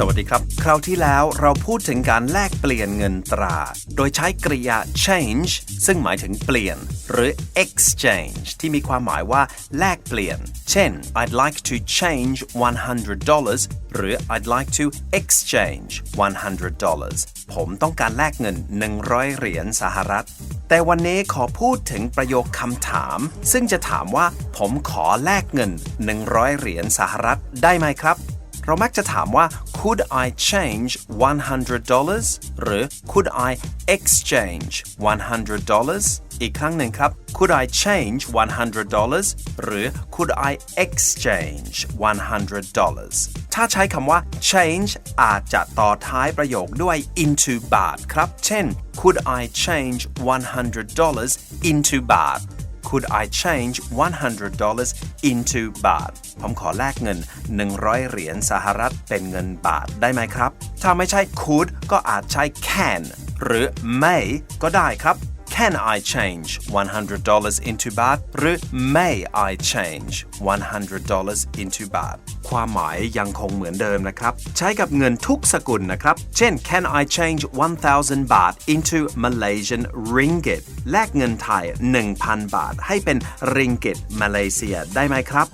สวัสดีครับ คราวที่แล้วเราพูดถึงการแลกเปลี่ยนเงินตรา โดยใช้กริยา change ซึ่งหมายถึงเปลี่ยน หรือ exchange ที่มีความหมายว่าแลกเปลี่ยน เช่น I'd like to change $100 หรือ I'd like to exchange $100 ผมต้องการแลกเงิน 100 เหรียญสหรัฐ แต่วันนี้ขอพูดถึงประโยคคำถาม ซึ่งจะถามว่า ผมขอแลกเงิน 100 เหรียญสหรัฐได้ไหมครับ เรามักจะถามว่า could I change $100 หรือ could I exchange $100 อีกครั้งหนึ่งครับ could I change $100 หรือ could I exchange $100 ถ้าใช้คำว่า change อาจจะต่อท้ายประโยคด้วย into บาทครับ เช่น could I change $100 into บาท Could I change $100 into บาท ผมขอแลกเงิน 100 เหรียญสหรัฐเป็นเงินบาทได้ไหมครับ ถ้าไม่ใช่ could ก็อาจใช้ can หรือ may ก็ได้ครับ Can I change $100 into บาทหรือ May I change $100 into บาทความหมายยังคงเหมือนเดิมนะครับ ใช้กับเงินทุกสกุลนะครับ เช่น Can I change 1,000บาท into Malaysian ringgit แลกเงินไทย 1,000 บาทให้เป็น ringgit มาเลเซียได้ไหมครับ